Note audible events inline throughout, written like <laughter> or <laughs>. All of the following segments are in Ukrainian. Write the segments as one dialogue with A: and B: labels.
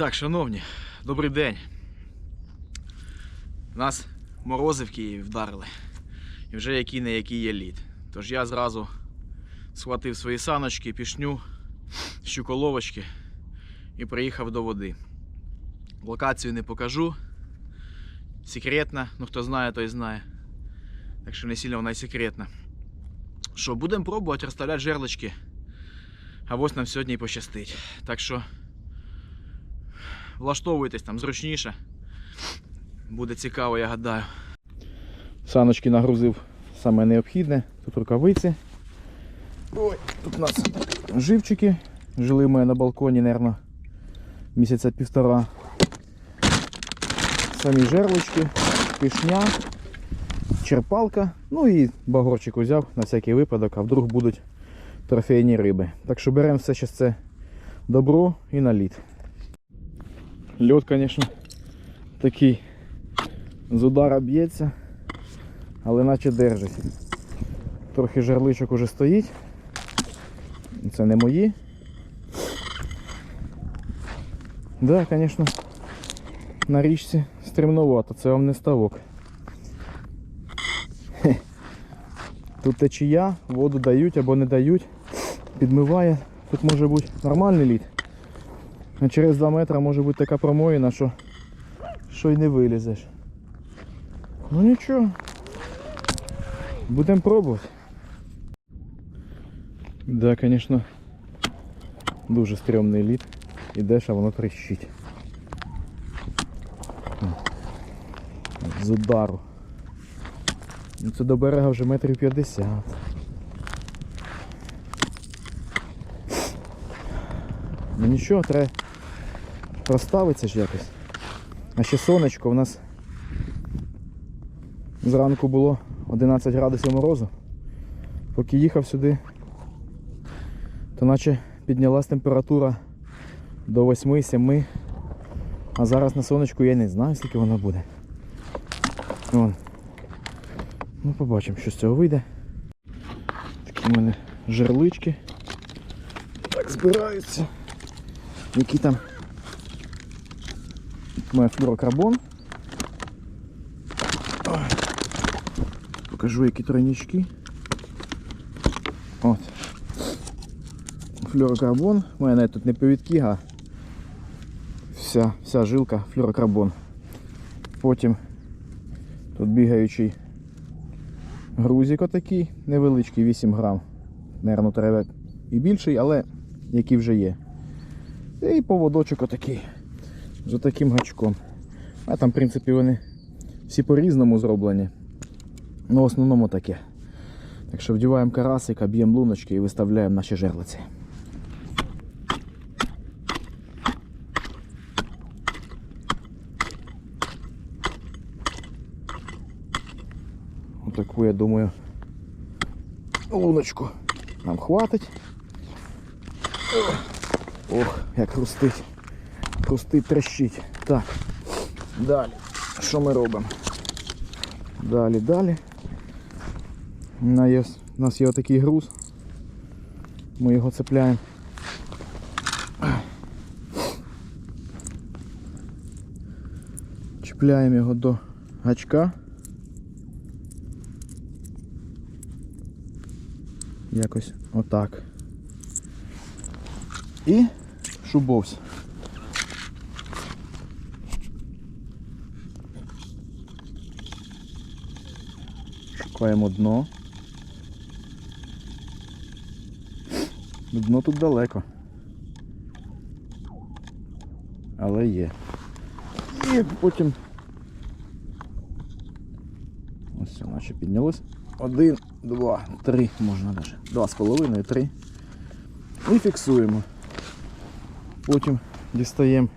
A: Так, шановні, добрий день. Нас морози в Києві вдарили. І вже який не який є лід. Тож я зразу схватив свої саночки, пішню, щуколовочки і приїхав до води. Локацію не покажу. Секретна, ну хто знає, той знає. Так що не сильно вона й секретна. Що, будемо пробувати розставляти жерлочки. А ось нам сьогодні і пощастить. Так що влаштовуйтесь там зручніше. Буде цікаво, я гадаю. Саночки нагрузив саме необхідне. Тут рукавиці. Ой, тут у нас живчики. Жили ми на балконі, мабуть, місяця півтора. Самі жерлочки, пішня, черпалка. Ну і багорчик узяв на всякий випадок, а вдруг будуть трофейні риби. Так що беремо все ще це добро і на лід. Льот, звісно, такий з удара б'ється, але наче держить. Трохи жерличок уже стоїть. Це не мої. Да, звісно, на річці стримновато, це вам не ставок. Хе. Тут течія, воду дають або не дають, підмиває. Тут може бути нормальний лід. А через 2 метри може бути така промоїна, що, що й не вилізеш. Ну нічого. Будемо пробувати. Да, звісно, дуже стрьомний лід. Ідеш, а воно тріщить. З удару. Ну, Це до берега вже метрів 50. Ну нічого, треба проставитися ж якось. А ще сонечко у нас зранку було 11 градусів морозу. Поки їхав сюди, то наче піднялась температура до 8-7. А зараз на сонечку я не знаю, скільки вона буде. Вон. Ну, побачимо, що з цього вийде. Такі в мене жерлички. Так збираються. Які там має флюрокарбон. Покажу, які тройнички. От. Флюрокарбон. У мене тут не повідки, а вся, вся жилка флюрокарбон. Потім тут бігаючий грузик отакий, невеличкий, 8 грам. Наверно, треба і більший, але який вже є. І поводочок отакий. З отаким гачком. А там, в принципі, вони всі по-різному зроблені. Ну, в основному таке. Так що вдіваємо карасика, б'ємо луночки і виставляємо наші жерлиці. Отаку, я думаю, луночку нам хватить. Ох, як хрустить. Хрустить, трещить. Так. Далі. Що ми робимо? Далі, далі. У нас є, отакий груз. Ми його цепляємо. Чіпляємо його до гачка. Якось отак. І шубовсь. Шукаємо дно. Дно тут далеко. Але є. І потім ось все наче піднялось. Один, два, три, можна навіть. Два з половиною, три. І фіксуємо. Потім дістаємо.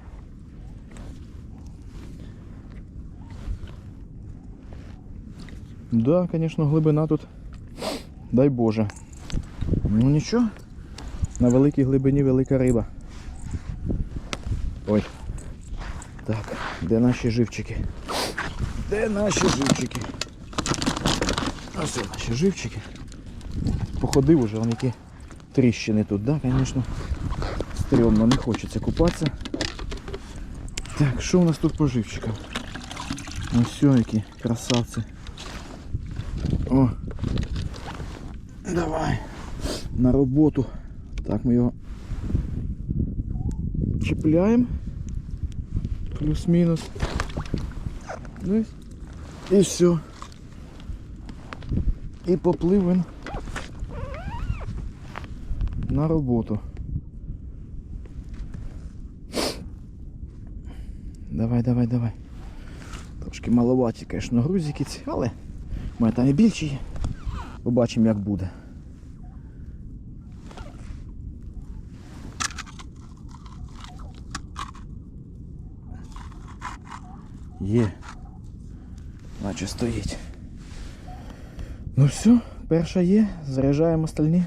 A: Да, звісно, глибина тут. Дай Боже. Ну нічого. На великій глибині велика риба. Ой. Так, де наші живчики? Де наші живчики? Ось наші живчики. Походив уже, вони які тріщини тут, да, звісно. Стрьомно не хочеться купатися. Так, що у нас тут по живчикам? Ось все, які красавці. О. Давай. На роботу. Так, ми його чіпляємо. Плюс-мінус. Ну і- все. І поплив на роботу. Давай, давай, давай. Трошки маловаті, звісно, грузики ці, але мене там і більші є. Побачимо, як буде. Є. Наче стоїть. Ну все, перша є, заряджаємо остальні.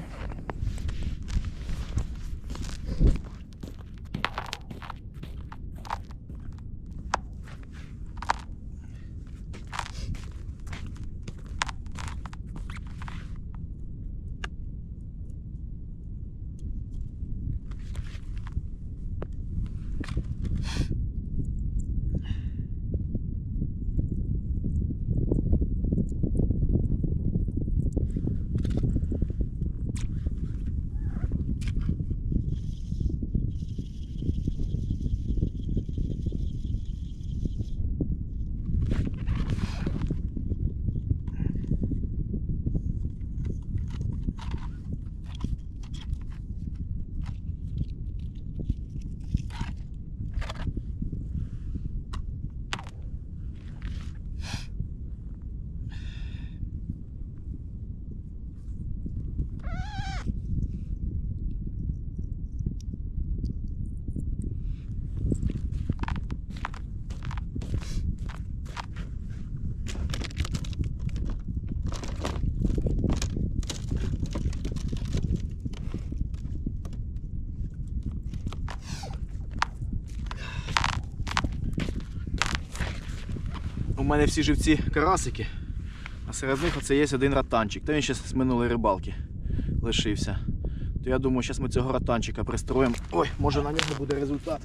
A: Мене всі живці карасики, а серед них оце є один ратанчик. Та він ще з минулої рибалки лишився. То я думаю, зараз ми цього ротанчика пристроїмо. Ой, може на нього буде результат.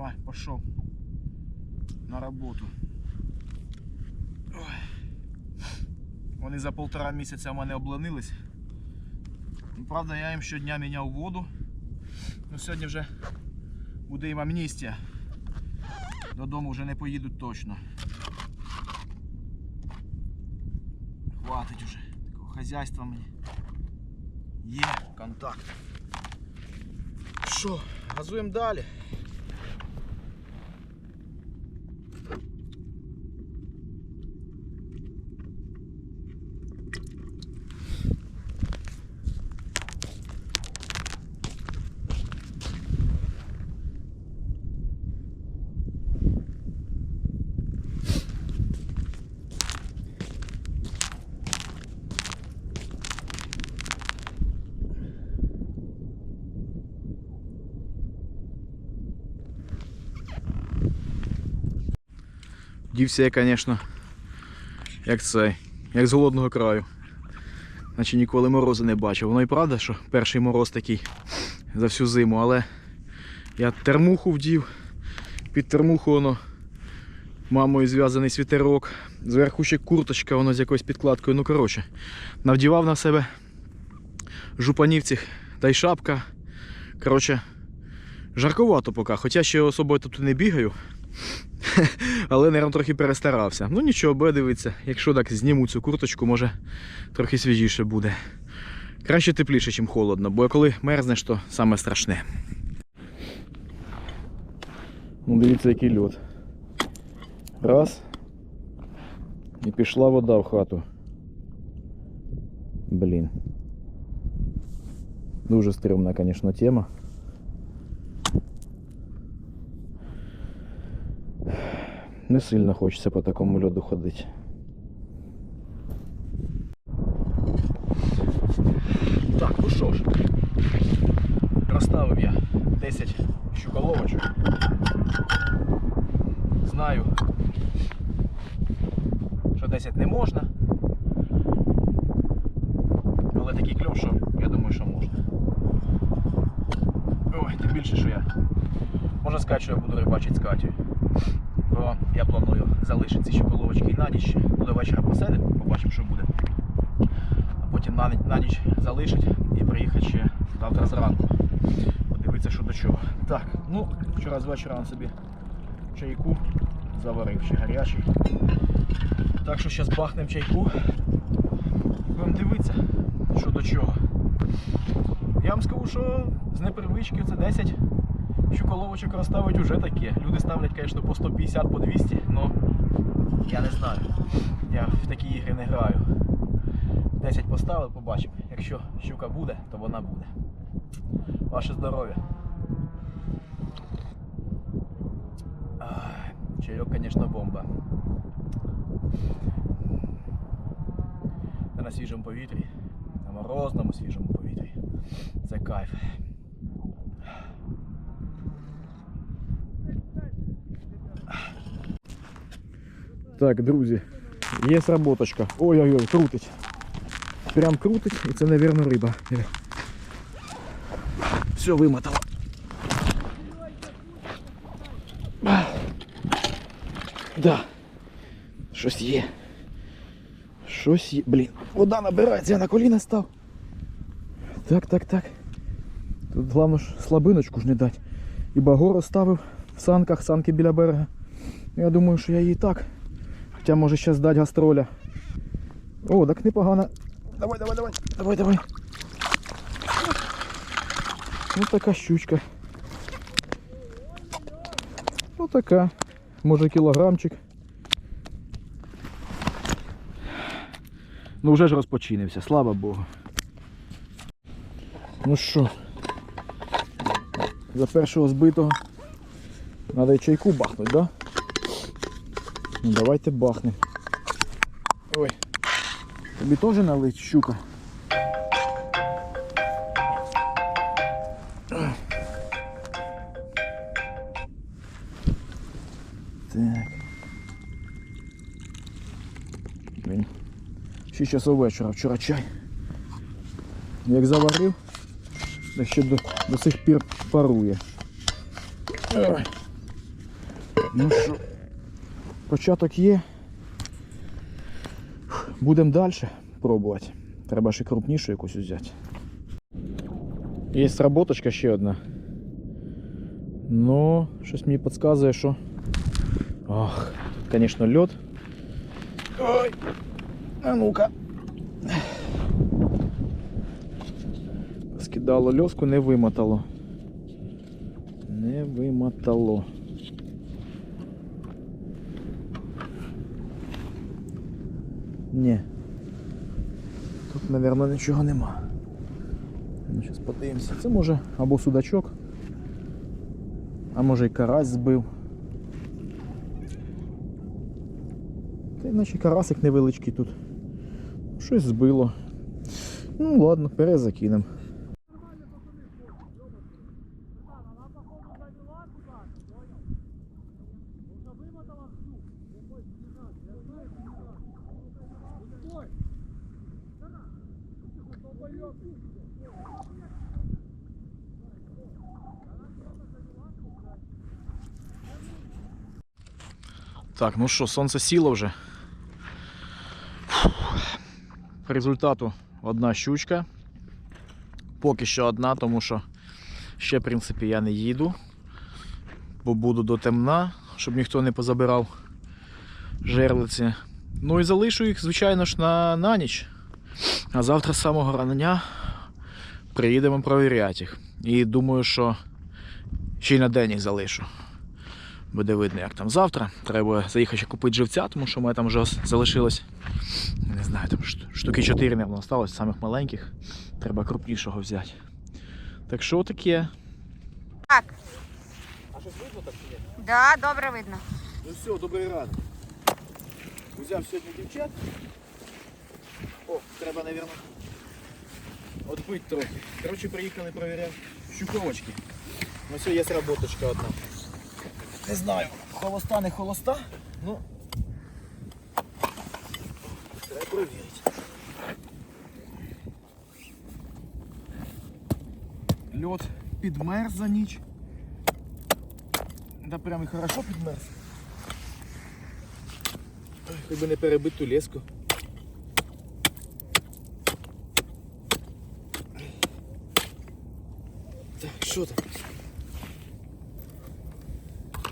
A: Давай, пошел на роботу. Ой. Вони за полтора місяця в мене обланились. Ну, Правда, я їм щодня міняв воду. Ну сьогодні вже буде їм амністія. Додому вже не поїдуть точно. Хватить уже такого хазяйства мені. Є контакт. Що, газуємо далі. Дівся я, звісно, як цей, як з голодного краю. Наче ніколи морозу не бачив. Воно і правда, що перший мороз такий за всю зиму, але я термуху вдів, під термуху воно мамою зв'язаний світерок, зверху ще курточка, воно з якоюсь підкладкою. Ну коротше, навдівав на себе жупанів цих та й шапка. Коротше, жаркувато поки, хоча ще особою тут не бігаю. <laughs> Але, наверное, трохи перестарався. Ну нічого, буде дивитися. Якщо так зніму цю курточку, може трохи свіжіше буде. Краще тепліше, ніж холодно, бо коли мерзнеш, то саме страшне. Ну, дивіться, який льот. Раз. І пішла вода в хату. Блін. Дуже стрімна, звісно, тема. Не сильно хочеться по такому льоду ходити. Так, ну що ж. Розставив я 10 щуколовочок. Знаю, що 10 не можна. Але такий кльов, що я думаю, що можна. Ой, тим більше, що я. Можна сказати, що я буду рибачити з Катєю. Бо я планую залишити ці щуколовочки і на ніч. ще. Ну, До вечора посидимо, побачимо, що буде. А потім на, на ніч залишить і приїхати ще завтра зранку. Подивитися, що до чого. Так, ну, вчора з вечора он собі чайку заварив ще гарячий. Так що зараз бахнемо чайку. Будемо дивитися, що до чого. Я вам скажу, що з непривички це 10 щуколовочок розставить уже таке. Люди ставлять, звісно, по 150, по 200, але я не знаю. Я в такі ігри не граю. 10 поставив, побачимо. Якщо щука буде, то вона буде. Ваше здоров'я. Чайок, звісно, бомба. На свіжому повітрі, на морозному свіжому повітрі. Це кайф. Так, друзі, є сработочка. Ой-ой-ой, крутить. Прям крутить, і це, мабуть, риба. Диви. Все вимотало. Да. Щось є. Щось є. Блін, вода набирається, я на коліна став. Так, так, так. Тут головне ж слабиночку ж не дати. І багор оставив в санках, санки біля берега. Я думаю, що я її так. Хоча може ще здати гастроля. О, так непогано. Давай, давай, давай, давай, давай. Ну така щучка. Ну така. Може кілограмчик. Ну вже ж розпочинився, слава Богу. Ну що, за першого збитого треба чайку бахнути, да? Ну давайте бахнемо. Ой. Тобі теж налить щука? Так. Блін. 6 часов вечора, вчора чай. Як заварив, так ще до, до сих пір парує. Ой. Ну що, початок є. Будемо далі пробувати. Треба ще крупнішу якусь взяти. Є сработочка ще одна. Ну, щось мені підказує, що. Ох, тут, звісно, льод. Ой! А ну-ка. Скидало льоску, не вимотало. Не вимотало. Ні. Тут, мабуть, нічого нема. Ну, зараз подивимося. Це може або судачок, а може і карась збив. Та й наче карасик невеличкий тут. Щось збило. Ну ладно, перезакинемо. Так, ну що, сонце сіло вже. По результату одна щучка. Поки що одна, тому що ще, в принципі, я не їду, бо буду до темна, щоб ніхто не позабирав жерлиці. Ну і залишу їх, звичайно ж, на, на ніч. А завтра з самого рання приїдемо провіряти їх. І думаю, що ще й на день їх залишу. Буде видно, як там завтра. Треба заїхати ще купити живця, тому що у мене там вже залишилось. Не знаю, там штуки 4, мабуть, осталось, самих маленьких. Треба крупнішого взяти. Так що таке?
B: Так,
A: А щось видно так чи ні?
B: да, добре видно.
A: Ну все, добрий ранок. Взяв сьогодні дівчат. О, треба, мабуть. Отбить трохи. Коротше, приїхали перевіряти щуковочки. Ну все, є роботочка одна. Не знаю, холоста, не холоста, ну. Треба перевірити. Льот підмерз за ніч. Да прям і хорошо підмерз. Хоч би не перебити ту леску. Так, що там?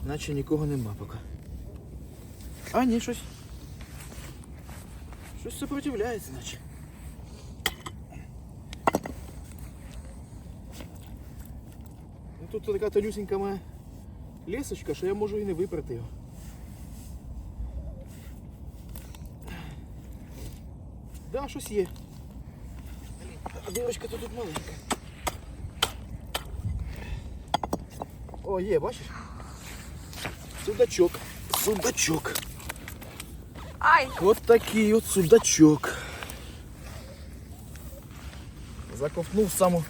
A: Наче нікого нема поки. А, ні, щось. Щось сопротивляється, наче. Ну, тут така тонюсенька моя лесочка, що я можу і не випрати його. Да, щось є. А дирочка то тут маленька. О, є, бачиш? Судачок. Судачок.
B: Ай!
A: От такий от судачок. Заковтнув в саму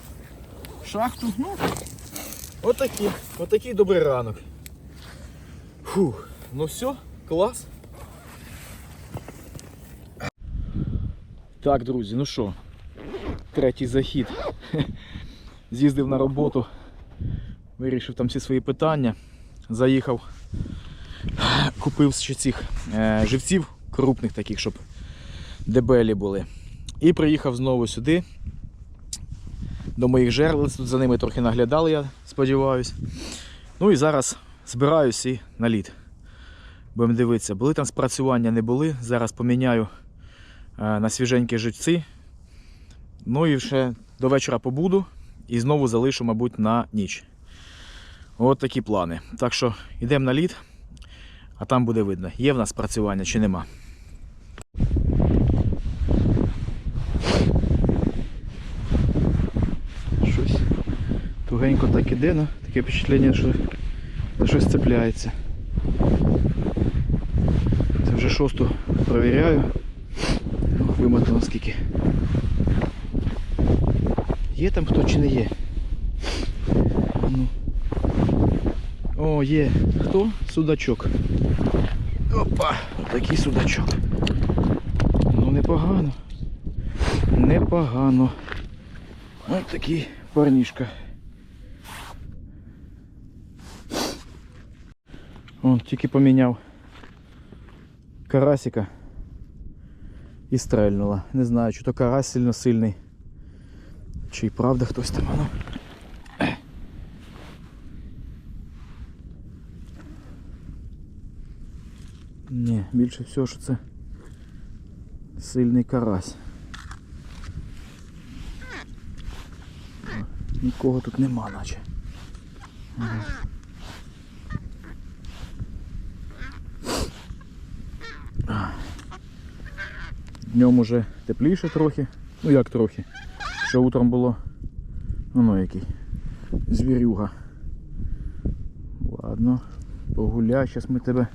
A: шахту. Ну, отакий, отакий добрий ранок. Фух, ну все, клас. Так, друзі, ну що, третій захід. З'їздив на роботу, вирішив там всі свої питання. Заїхав, купив ще цих е, живців крупних таких, щоб дебелі були. І приїхав знову сюди. До моїх жерл. Тут за ними трохи наглядали, я сподіваюся. Ну і зараз збираюсь і на лід. Будемо дивитися, були там спрацювання, не були. Зараз поміняю е, на свіженькі живці. Ну і ще до вечора побуду і знову залишу, мабуть, на ніч. От такі плани. Так що йдемо на лід, а там буде видно, є в нас працювання чи нема. Щось тугенько так іде, ну, таке впечатлення, що щось цепляється. Це вже шосту провіряю. Ох, Вимотано скільки. Є там хто чи не є? А Ну. О, є. Хто? Судачок. Опа, отакий судачок. Ну непогано. Непогано. Ось такий парнішка. Он тільки поміняв карасика і стрельнула. Не знаю, чи то карась сильно сильний. Чи правда хтось там. а Ні, більше всього, що це сильний карась. Нікого тут нема, наче. Днем уже тепліше трохи. Ну як трохи. Ще утром було. Воно який. Звірюга. Ладно, погуляй, зараз ми тебе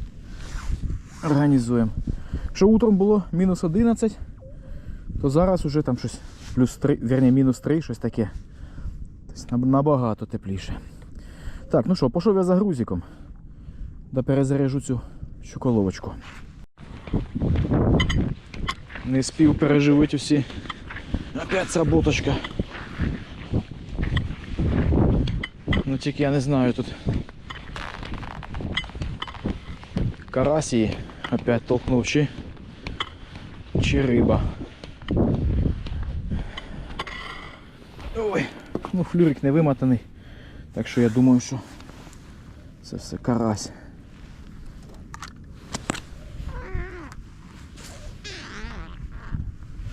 A: організуємо. Що утром було мінус 11, то зараз уже там щось плюс 3, вірні, мінус 3, щось таке. Тобто набагато тепліше. Так, ну що, пішов я за грузиком. Да перезаряжу цю щуколовочку. Не спів переживити усі. Опять сработочка. Ну тільки я не знаю тут. Карась її опять толкнув чи, чи риба. Ой, ну флюрик не вимотаний. Так що я думаю, що це все карась.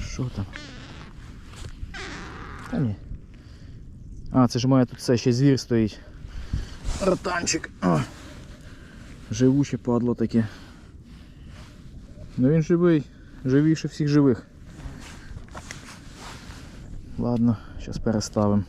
A: Що там? Та ні. А, це ж моя тут все ще звір стоїть. Ротанчик. О. Живуче падло таке. Ну він живий, живіше всіх живих. Ладно, зараз переставимо.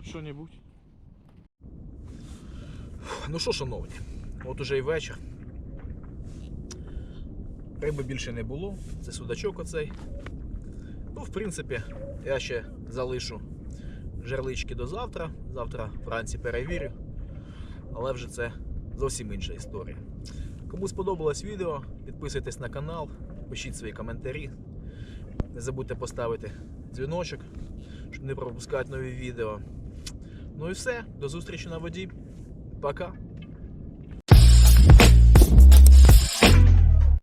A: Хоч що-небудь. Ну що, шановні, от уже і вечір. Риби більше не було. Це судачок оцей. Ну, в принципі, я ще залишу жерлички до завтра. Завтра вранці перевірю. Але вже це зовсім інша історія. Кому сподобалось відео, підписуйтесь на канал, пишіть свої коментарі. Не забудьте поставити дзвіночок, щоб не пропускати нові відео. Ну і все, до зустрічі на воді. Пока.